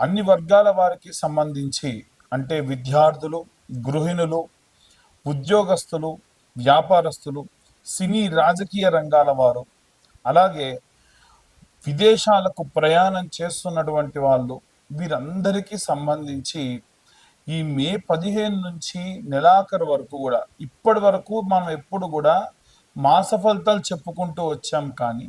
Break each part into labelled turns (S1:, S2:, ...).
S1: అన్ని వర్గాల వారికి సంబంధించి అంటే విద్యార్థులు గృహిణులు ఉద్యోగస్తులు వ్యాపారస్తులు సినీ రాజకీయ రంగాల వారు అలాగే విదేశాలకు ప్రయాణం చేస్తున్నటువంటి వాళ్ళు వీరందరికీ సంబంధించి ఈ మే పదిహేను నుంచి నెలాఖరు వరకు కూడా ఇప్పటి వరకు మనం ఎప్పుడు కూడా మాస ఫలితాలు చెప్పుకుంటూ వచ్చాం కానీ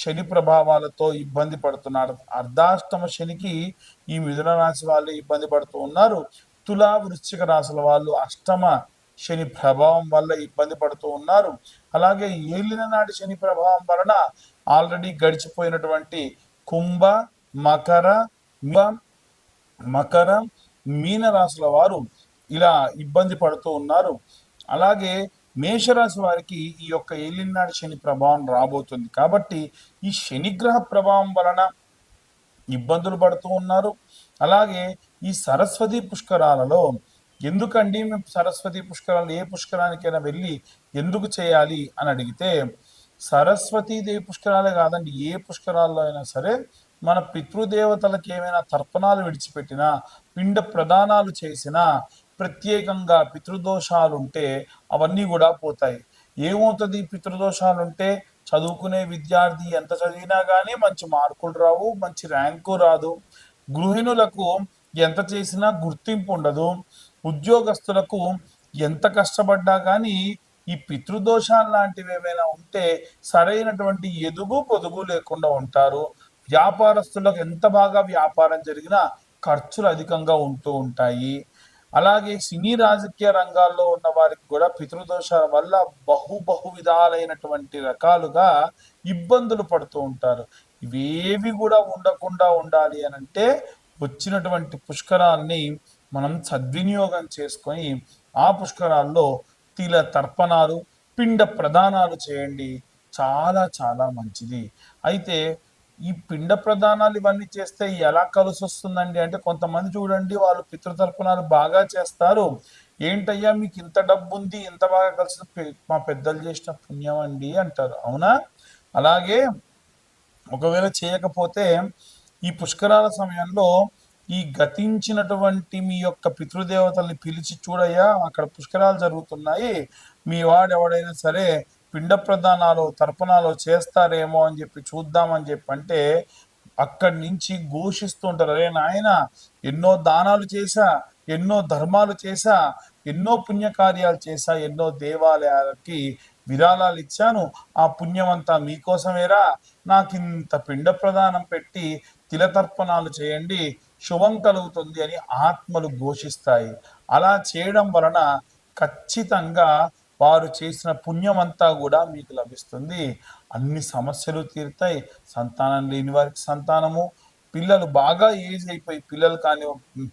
S1: శని ప్రభావాలతో ఇబ్బంది పడుతున్నారు. అర్ధాష్టమ శనికి ఈ మిథున రాశి వాళ్ళు ఇబ్బంది పడుతూ ఉన్నారు. తులా వృశ్చిక రాశుల వాళ్ళు అష్టమ శని ప్రభావం వల్ల ఇబ్బంది పడుతూ ఉన్నారు. అలాగే ఏలిన నాటి శని ప్రభావం వలన ఆల్రెడీ గడిచిపోయినటువంటి కుంభ మకర మకర మీన రాశుల వారు ఇలా ఇబ్బంది పడుతూ ఉన్నారు. అలాగే మేషరాశి వారికి ఈ యొక్క ఏలినాడు శని ప్రభావం రాబోతుంది. కాబట్టి ఈ శనిగ్రహ ప్రభావం వలన ఇబ్బందులు పడుతూ ఉన్నారు. అలాగే ఈ సరస్వతి పుష్కరాలలో ఎందుకండి మేము సరస్వతి పుష్కరాలు ఏ పుష్కరానికైనా వెళ్ళి ఎందుకు చేయాలి అని అడిగితే సరస్వతీదేవి పుష్కరాలే కాదండి ఏ పుష్కరాల్లో అయినా సరే మన పితృదేవతలకు ఏమైనా తర్పణాలు విడిచిపెట్టినా పిండ ప్రదానాలు చేసినా ప్రత్యేకంగా పితృదోషాలు ఉంటే అవన్నీ కూడా పోతాయి. ఏమవుతుంది? పితృదోషాలు ఉంటే చదువుకునే విద్యార్థి ఎంత చదివినా కానీ మంచి మార్కులు రావు మంచి ర్యాంకు రాదు. గృహిణులకు ఎంత చేసినా గుర్తింపు ఉండదు. ఉద్యోగస్తులకు ఎంత కష్టపడ్డా కానీ ఈ పితృదోషాలు లాంటివి ఏమైనా ఉంటే సరైనటువంటి ఎదుగు పొదుగు లేకుండా ఉంటారు. వ్యాపారస్తులకు ఎంత బాగా వ్యాపారం జరిగినా ఖర్చులు అధికంగా ఉంటూ ఉంటాయి. అలాగే సినీ రాజకీయ రంగాల్లో ఉన్న వారికి కూడా పితృదోషాల వల్ల బహు బహు విధాలైనటువంటి రకాలుగా ఇబ్బందులు పడుతూ ఉంటారు. ఇవేవి కూడా ఉండకుండా ఉండాలి అని అంటే వచ్చినటువంటి పుష్కరాల్ని మనం సద్వినియోగం చేసుకొని ఆ పుష్కరాల్లో తిల తర్పణాలు పిండ ప్రదానాలు చేయండి. చాలా చాలా మంచిది. అయితే ఈ పిండ ప్రదానాలు ఇవన్నీ చేస్తే ఎలా కలిసి వస్తుందండి? అంటే కొంతమంది చూడండి వాళ్ళు పితృతర్పణాలు బాగా చేస్తారు. ఏంటయ్యా మీకు ఇంత డబ్బు ఉంది ఇంత బాగా కలిసి పె- మా పెద్దలు చేసిన పుణ్యం అండి అంటారు. అవునా? అలాగే ఒకవేళ చేయకపోతే ఈ పుష్కరాల సమయంలో ఈ గతించినటువంటి మీ యొక్క పితృదేవతల్ని పిలిచి చూడయ్యా అక్కడ పుష్కరాలు జరుగుతున్నాయి. మీ వాడు ఎవడైనా సరే పిండ ప్రదానాలు తర్పణాలు చేస్తారేమో అని చెప్పి చూద్దామని చెప్పి అంటే అక్కడి నుంచి ఘోషిస్తుంటారు అరే నాయన ఎన్నో దానాలు చేశా ఎన్నో ధర్మాలు చేశా ఎన్నో పుణ్యకార్యాలు చేశా ఎన్నో దేవాలయాలకి విరాళాలు ఇచ్చాను. ఆ పుణ్యమంతా మీకోసమేరా? నాకు ఇంత పిండ ప్రదానం పెట్టి తిలతర్పణాలు చేయండి శుభం కలుగుతుంది అని ఆత్మలు ఘోషిస్తాయి. అలా చేయడం వలన ఖచ్చితంగా వారు చేసిన పుణ్యమంతా కూడా మీకు లభిస్తుంది. అన్ని సమస్యలు తీరుతాయి. సంతానం లేని వారికి సంతానము. పిల్లలు బాగా ఏజ్ అయిపోయి పిల్లలు కాని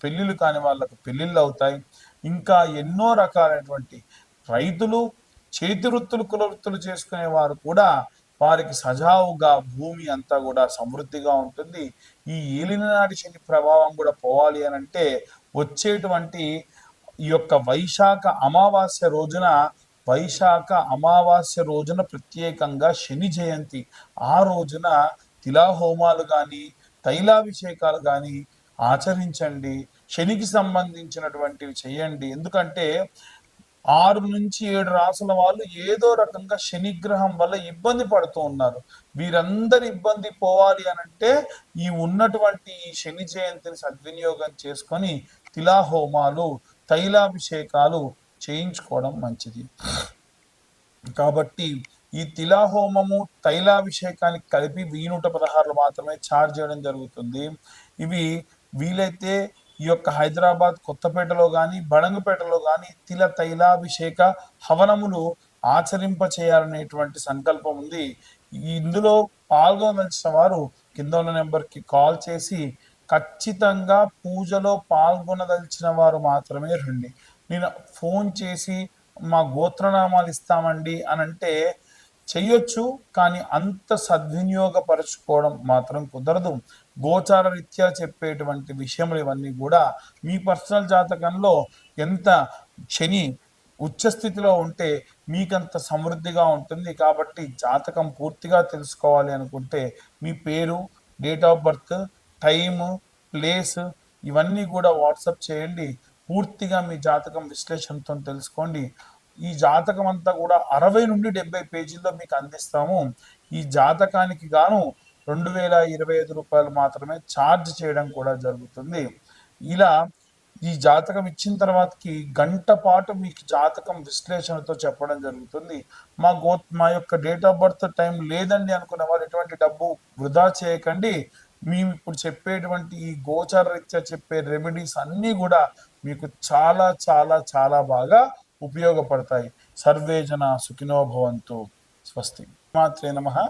S1: పెళ్ళిళ్ళు కాని వాళ్ళకు పెళ్ళిళ్ళు అవుతాయి. ఇంకా ఎన్నో రకాలైనటువంటి రైతులు చేతి వృత్తులు కుల వృత్తులు చేసుకునే వారు కూడా వారికి సజావుగా భూమి అంతా కూడా సమృద్ధిగా ఉంటుంది. ఈ ఏలినాటి శని ప్రభావం కూడా పోవాలి అని అంటే వచ్చేటువంటి ఈ యొక్క వైశాఖ అమావాస్య రోజున వైశాఖ అమావాస్య రోజున ప్రత్యేకంగా శని జయంతి. ఆ రోజున తిలా హోమాలు కానీ తైలాభిషేకాలు కానీ ఆచరించండి. శనికి సంబంధించినటువంటివి చేయండి. ఎందుకంటే ఆరు నుంచి ఏడు రాసుల వాళ్ళు ఏదో రకంగా శనిగ్రహం వల్ల ఇబ్బంది పడుతూ ఉన్నారు. వీరందరి ఇబ్బంది పోవాలి అని అంటే ఈ ఉన్నటువంటి ఈ శని జయంతిని సద్వినియోగం చేసుకొని తిలాహోమాలు తైలాభిషేకాలు చేయించుకోవడం మంచిది. కాబట్టి ఈ తిలాహోమము తైలాభిషేకానికి కలిపి వెయ్యి నూట పదహారులు మాత్రమే ఛార్జ్ చేయడం జరుగుతుంది. ఇవి వీలైతే ఈ యొక్క హైదరాబాద్ కొత్తపేటలో కానీ బడంగపేటలో కానీ తిల తైలాభిషేక హవనములు ఆచరింప చేయాలనేటువంటి సంకల్పం ఉంది. ఇందులో పాల్గొనవలసిన వారు కింద ఉన్న నెంబర్కి కాల్ చేసి ఖచ్చితంగా పూజలో పాల్గొనదలిచిన వారు మాత్రమే రండి. నేను ఫోన్ చేసి మా గోత్రనామాలు ఇస్తామండి అని అంటే చెయ్యొచ్చు కానీ అంత సద్వినియోగపరచుకోవడం మాత్రం కుదరదు. గోచార రీత్యా చెప్పేటువంటి విషయములు ఇవన్నీ కూడా మీ పర్సనల్ జాతకంలో ఎంత శని ఉచ్చస్థితిలో ఉంటే మీకంత సమృద్ధిగా ఉంటుంది. కాబట్టి జాతకం పూర్తిగా తెలుసుకోవాలి అనుకుంటే మీ పేరు date of birth time place ఇవన్నీ కూడా వాట్సప్ చేయండి. పూర్తిగా మీ జాతకం విశ్లేషణతో తెలుసుకోండి. ఈ జాతకం అంతా కూడా అరవై నుండి డెబ్బై పేజీల్లో మీకు అందిస్తాము. ఈ జాతకానికి గాను రెండు వేల ఇరవై ఐదు రూపాయలు మాత్రమే ఛార్జ్ చేయడం కూడా జరుగుతుంది. ఇలా ఈ జాతకం ఇచ్చిన తర్వాతకి గంట పాటు మీకు జాతకం విశ్లేషణతో చెప్పడం జరుగుతుంది. మా గో మా యొక్క డేట్ ఆఫ్ బర్త్ టైం లేదండి అనుకున్న వారు ఎటువంటి డబ్బు వృధా చేయకండి. మేము ఇప్పుడు చెప్పేటువంటి ఈ గోచర రీత్యా చెప్పే రెమెడీస్ అన్నీ కూడా మీకు చాలా చాలా చాలా బాగా ఉపయోగపడతాయి. సర్వే జన సుఖినో భవంతు. స్వస్తి. మాత్రే నమ.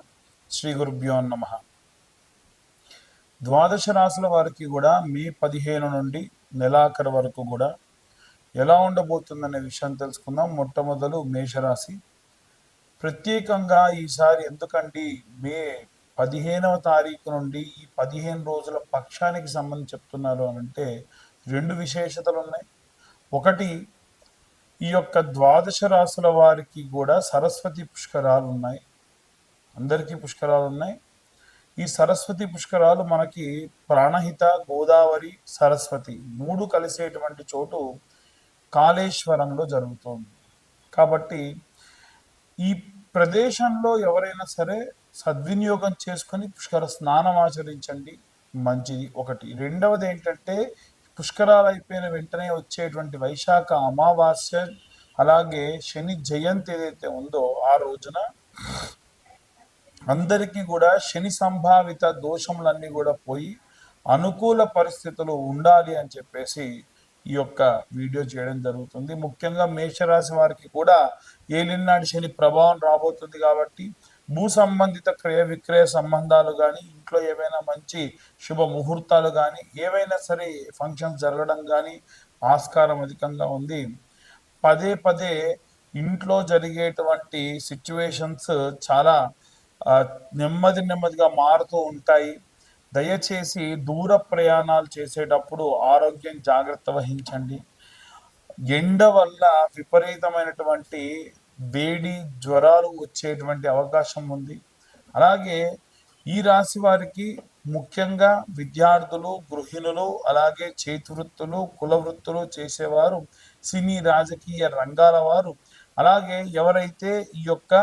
S1: శ్రీ గురుభ్యో నమ. ద్వాదశ రాశుల వారికి కూడా మే పదిహేను నుండి నెలాఖరు వరకు కూడా ఎలా ఉండబోతుందనే విషయం తెలుసుకుందాం. మొట్టమొదలు మేషరాశి. ప్రత్యేకంగా ఈసారి ఎందుకండి మే పదిహేనవ తారీఖు నుండి ఈ పదిహేను రోజుల పక్షానికి సంబంధించి చెప్తున్నారు అని అంటే రెండు విశేషతలు ఉన్నాయి. ఒకటి ఈ యొక్క ద్వాదశ రాసుల వారికి కూడా సరస్వతి పుష్కరాలు ఉన్నాయి. అందరికీ పుష్కరాలు ఉన్నాయి. ఈ సరస్వతి పుష్కరాలు మనకి ప్రాణహిత గోదావరి సరస్వతి మూడు కలిసేటువంటి చోటు కాళేశ్వరంలో జరుగుతోంది. కాబట్టి ఈ ప్రదేశంలో ఎవరైనా సరే సద్వినియోగం చేసుకొని పుష్కర స్నానం ఆచరించండి. మంచిది. ఒకటి. రెండవది ఏంటంటే పుష్కరాలు అయిపోయిన వెంటనే వచ్చేటువంటి వైశాఖ అమావాస్య అలాగే శని జయంతి ఏదైతే ఉందో ఆ రోజున అందరికీ కూడా శని సంభావిత దోషములన్నీ కూడా పోయి అనుకూల పరిస్థితులు ఉండాలి అని చెప్పేసి ఈ యొక్క వీడియో చేయడం జరుగుతుంది. ముఖ్యంగా మేషరాశి వారికి కూడా ఏలినాటి శని ప్రభావం రాబోతుంది కాబట్టి భూ సంబంధిత క్రయ విక్రయ సంబంధాలు కానీ ఇంట్లో ఏవైనా మంచి శుభ ముహూర్తాలు కానీ ఏవైనా సరే ఫంక్షన్స్ జరగడం కానీ ఆస్కారం అధికంగా ఉంది. పదే పదే ఇంట్లో జరిగేటువంటి సిచ్యువేషన్స్ చాలా నెమ్మది నెమ్మదిగా మారుతూ ఉంటాయి. దయచేసి దూర ప్రయాణాలు చేసేటప్పుడు ఆరోగ్యం జాగ్రత్త వహించండి. ఎండ వల్ల విపరీతమైనటువంటి వేడి జ్వరాలు వచ్చేటువంటి అవకాశం ఉంది. అలాగే ఈ రాశి వారికి ముఖ్యంగా విద్యార్థులు గృహిణులు అలాగే చేతి వృత్తులు కుల వృత్తులు చేసేవారు సినీ రాజకీయ రంగాల వారు అలాగే ఎవరైతే ఈ యొక్క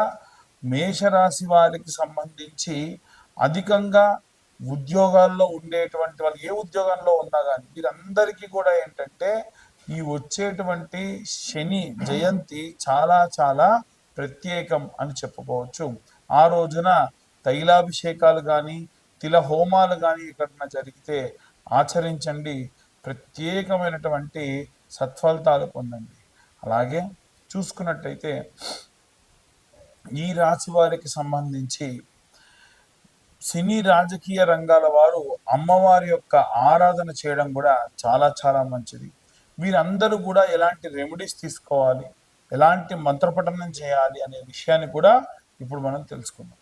S1: మేషరాశి వారికి సంబంధించి అధికంగా ఉద్యోగాల్లో ఉండేటువంటి వాళ్ళు ఏ ఉద్యోగంలో ఉన్నా కానీ వీరందరికీ కూడా ఏంటంటే ఈ వచ్చేటువంటి శని జయంతి చాలా చాలా ప్రత్యేకం అని చెప్పుకోవచ్చు. ఆ రోజున తైలాభిషేకాలు కానీ తిల హోమాలు కానీ ఎక్కడన్నా జరిగితే ఆచరించండి. ప్రత్యేకమైనటువంటి సత్ఫలితాలు పొందండి. అలాగే చూసుకున్నట్టయితే ఈ రాశి వారికి సంబంధించి సినీ రాజకీయ రంగాల వారు అమ్మవారి యొక్క ఆరాధన చేయడం కూడా చాలా చాలా మంచిది. వీరందరూ కూడా ఎలాంటి రెమెడీస్ తీసుకోవాలి ఎలాంటి మంత్రపఠనం చేయాలి అనే విషయాన్ని కూడా ఇప్పుడు మనం తెలుసుకుందాం.